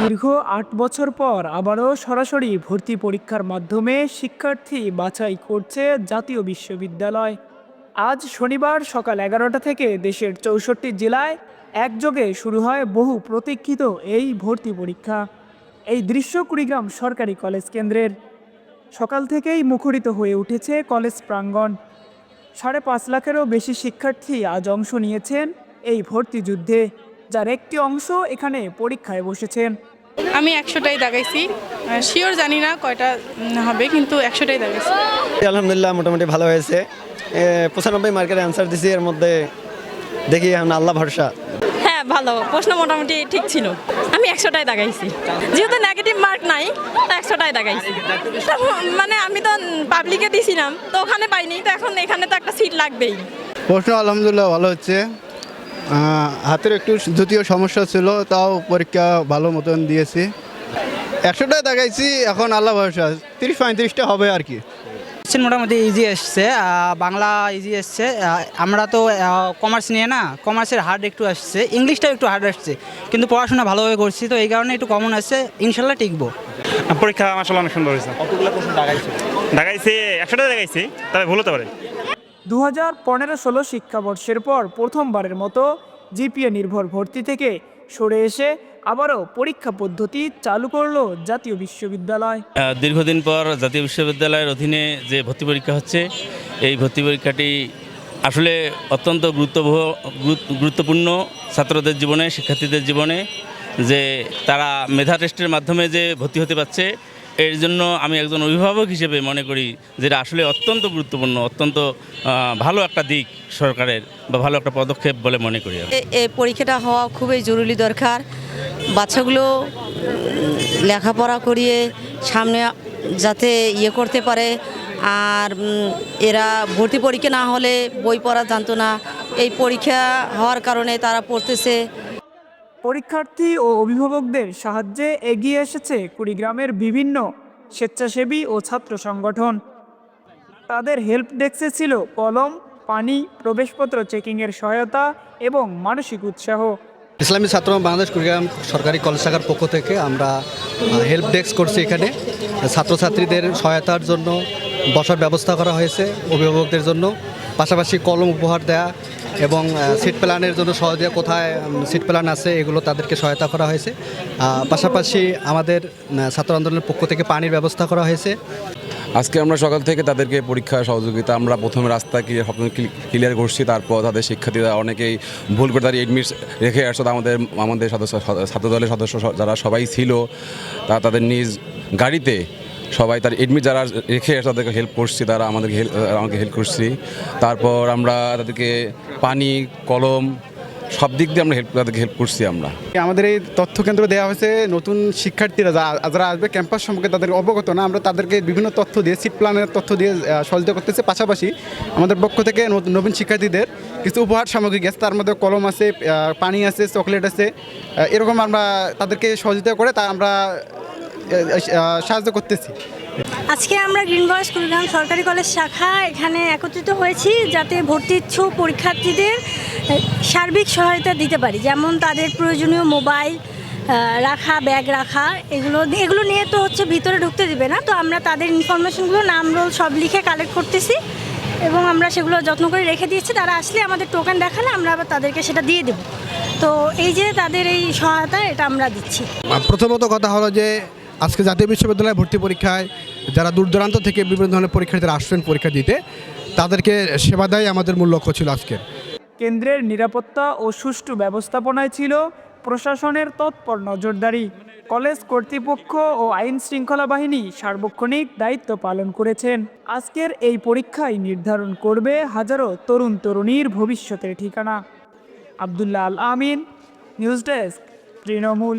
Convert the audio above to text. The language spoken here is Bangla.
দীর্ঘ আট বছর পর আবারও সরাসরি ভর্তি পরীক্ষার মাধ্যমে শিক্ষার্থী বাছাই করছে জাতীয় বিশ্ববিদ্যালয়। আজ শনিবার সকাল এগারোটা থেকে দেশের চৌষট্টি জেলায় একযোগে শুরু হয় বহু প্রতীক্ষিত এই ভর্তি পরীক্ষা। এই দৃশ্য কুড়িগ্রাম সরকারি কলেজ কেন্দ্রের। সকাল থেকেই মুখরিত হয়ে উঠেছে কলেজ প্রাঙ্গণ। সাড়ে পাঁচ লাখেরও বেশি শিক্ষার্থী আজ অংশ নিয়েছেন এই ভর্তি যুদ্ধে, যার একটি অংশ এখানে পরীক্ষায় বসেছেন। আমি একশোটাই দাগাইছি। শিওর জানি না কয়টা হবে কিন্তু একশোটাই দাগাইছি। আলহামদুলিল্লাহ মোটামুটি ভালো হয়েছে। পঁচানব্বই মার্কেটে অ্যান্সার দিছি এর মধ্যে দেখি এখন আল্লাহ ভরসা। হ্যাঁ ভালো। প্রশ্ন মোটামুটি ঠিক ছিল। আমি একশোটাই দাগাইছি। যেহেতু নেগেটিভ মার্ক নাই তো একশোটাই দাগাইছি। মানে আমি তো পাবলিকে দিছিলাম তো ওখানে পাইনি তো এখন এখানে তো একটা সিট লাগবেই। প্রশ্ন আলহামদুলিল্লাহ ভালো হচ্ছে। হাতের একটু দ্বিতীয় সমস্যা ছিল তাও পরীক্ষা ভালো মতন দিয়েছি। একশোটায় দেখাইছি এখন আল্লাহ ভরসা তিরিশ পঁয়ত্রিশটা হবে আর কি। কোশ্চেন মোটামুটি ইজি এসছে বাংলা ইজি এসছে আমরা তো কমার্স নিয়ে না কমার্সের হার্ড একটু আসছে ইংলিশটাও একটু হার্ড আসছে কিন্তু পড়াশোনা ভালোভাবে করছি তো এই কারণে একটু কমন আসছে ইনশাল্লাহ টিকবো। পরীক্ষা আসলে অনেক সুন্দর হয়েছে। ঢাকাইছি একশোটা দেখাইছি তবে ভুল হতে পারে। দু হাজার পনেরো ষোলো শিক্ষাবর্ষের পর প্রথমবারের মতো জিপিএ নির্ভর ভর্তি থেকে সরে এসে আবারও পরীক্ষা পদ্ধতি চালু করল জাতীয় বিশ্ববিদ্যালয়। দীর্ঘদিন পর জাতীয় বিশ্ববিদ্যালয়ের অধীনে যে ভর্তি পরীক্ষা হচ্ছে, এই ভর্তি পরীক্ষাটি আসলে অত্যন্ত গুরুত্বপূর্ণ ছাত্রদের জীবনে, শিক্ষার্থীদের জীবনে, যে তারা মেধা টেস্টের মাধ্যমে যে ভর্তি হতে পারছে এর জন্য আমি একজন অভিভাবক হিসেবে মনে করি যেটা আসলে অত্যন্ত গুরুত্বপূর্ণ, অত্যন্ত ভালো একটা দিক সরকারের বা ভালো একটা পদক্ষেপ বলে মনে করি এই পরীক্ষাটা হওয়া খুবই জরুরি দরকার। বাচ্চাগুলো লেখাপড়া করিয়ে সামনে যাতে ইয়ে করতে পারে। আর এরা ভর্তি পরীক্ষা না হলে বই পড়া জানতো না। এই পরীক্ষা হওয়ার কারণে তারা পড়তেছে। পরীক্ষার্থী ও অভিভাবকদের সাহায্যে এগিয়ে এসেছে কুড়িগ্রামের বিভিন্ন স্বেচ্ছাসেবী ও ছাত্র সংগঠন। তাদের হেল্প ডেস্কে ছিল কলম, পানি, প্রবেশপত্র চেকিংয়ের সহায়তা এবং মানসিক উৎসাহ। ইসলামী ছাত্র বাংলাদেশ কুড়িগ্রাম সরকারি কলেজ শাখার পক্ষ থেকে আমরা হেল্প ডেস্ক করছি এখানে। ছাত্রছাত্রীদের সহায়তার জন্য বসার ব্যবস্থা করা হয়েছে, অভিভাবকদের জন্য। পাশাপাশি কলম উপহার দেয়া এবং সিট প্ল্যানের জন্য সহজে কোথায় সিট প্ল্যান আছে এগুলো তাদেরকে সহায়তা করা হয়েছে। পাশাপাশি আমাদের ছাত্র আন্দোলনের পক্ষ থেকে পানির ব্যবস্থা করা হয়েছে। আজকে আমরা সকাল থেকে তাদেরকে পরীক্ষা, সহযোগিতা, আমরা প্রথমে রাস্তা ক্লিয়ার ক্লিয়ার করছি, তারপর তাদের শিক্ষার্থীরা অনেকেই ভুল করে তাদের এডমিট রেখে আসতো আমাদের আমাদের সদস্য ছাত্রদলের সদস্য যারা সবাই ছিল তারা তাদের নিজ গাড়িতে সবাই তার এডমিট যারা রেখে তাদেরকে হেল্প করছি, তারা আমাদেরকে হেল্প আমাকে হেল্প করছি। তারপর আমরা তাদেরকে পানি, কলম সব দিক দিয়ে আমরা হেল্প তাদেরকে হেল্প করছি আমরা। আমাদের এই তথ্য কেন্দ্র দেওয়া হয়েছে নতুন শিক্ষার্থীরা যারা আসবে ক্যাম্পাস সম্পর্কে তাদের অবগত না, আমরা তাদেরকে বিভিন্ন তথ্য দিয়ে সিট প্ল্যানের তথ্য দিয়ে সহযোগিতা করতেছে। পাশাপাশি আমাদের পক্ষ থেকে নবীন শিক্ষার্থীদের কিছু উপহার সামগ্রী গেছে তার মধ্যে কলম আছে পানি আছে, চকলেট আছে এরকম আমরা তাদেরকে সহযোগিতা করে তা আমরা সাহায্য করতেছি। আজকে আমরা গ্রিন বয়েস কুড়িগ্রাম সরকারি কলেজ শাখা এখানে একত্রিত হয়েছি যাতে ভর্তি ইচ্ছুক পরীক্ষার্থীদের সার্বিক সহায়তা দিতে পারি। যেমন তাদের প্রয়োজনীয় মোবাইল রাখা ব্যাগ রাখা এগুলো এগুলো নিয়ে তো হচ্ছে ভিতরে ঢুকতে দিবে না। তো আমরা তাদের ইনফরমেশনগুলো নাম রোল সব লিখে কালেক্ট করতেছি এবং আমরা সেগুলো যত্ন করে রেখে দিয়েছি। তারা আসলে আমাদের টোকেন দেখালে আমরা আবার তাদেরকে সেটা দিয়ে দেবো। তো এই যে তাদের এই সহায়তা এটা আমরা দিচ্ছি। প্রথমত কথা হলো যে আজকে জাতীয় বিশ্ববিদ্যালয়ে ভর্তি পরীক্ষায় যারা দূর দূরান্ত থেকে বিভিন্ন ধরনের পরীক্ষার্থীরা আসবেন পরীক্ষা দিতে, তাদেরকে সেবা দেয় আমাদের মূল লক্ষ্য ছিল আজকের কেন্দ্রের নিরাপত্তা ও সুষ্ঠু ব্যবস্থাপনায় ছিল প্রশাসনের তৎপর নজরদারি। কলেজ কর্তৃপক্ষ ও আইন শৃঙ্খলা বাহিনী সার্বক্ষণিক দায়িত্ব পালন করেছেন। আজকের এই পরীক্ষাই নির্ধারণ করবে হাজারো তরুণ তরুণীর ভবিষ্যতের ঠিকানা। Abdullah Al Amin, news desk, Trinamool.